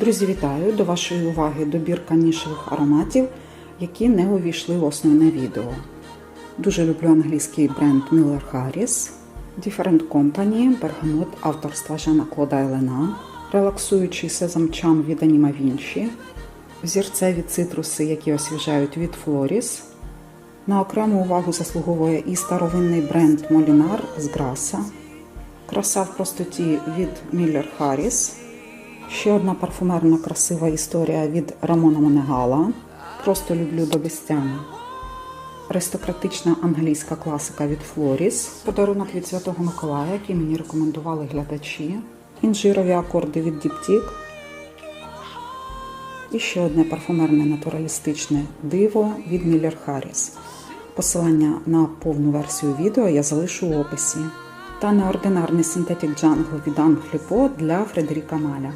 Друзі, вітаю! До вашої уваги добірка нішевих ароматів, які не увійшли в основне відео. Дуже люблю англійський бренд Miller Harris, Different Company, бергамот авторства Жана Клода Елена, релаксуючий сезамчан від Аніма Вінші, взірцеві цитруси, які освіжають від Флоріс. На окрему увагу заслуговує і старовинний бренд Молінар з Граса, краса в простоті від Miller Harris, ще одна парфумерна красива історія від Рамона Монегала. Просто люблю безтями. Аристократична англійська класика від Флоріс, подарунок від Святого Миколая, який мені рекомендували глядачі, інжирові акорди від Діптік. І ще одне парфумерне натуралістичне диво від Miller Harris. Посилання на повну версію відео я залишу в описі. Та неординарний синтетик джангл від Англіпо для Фредеріка Маля.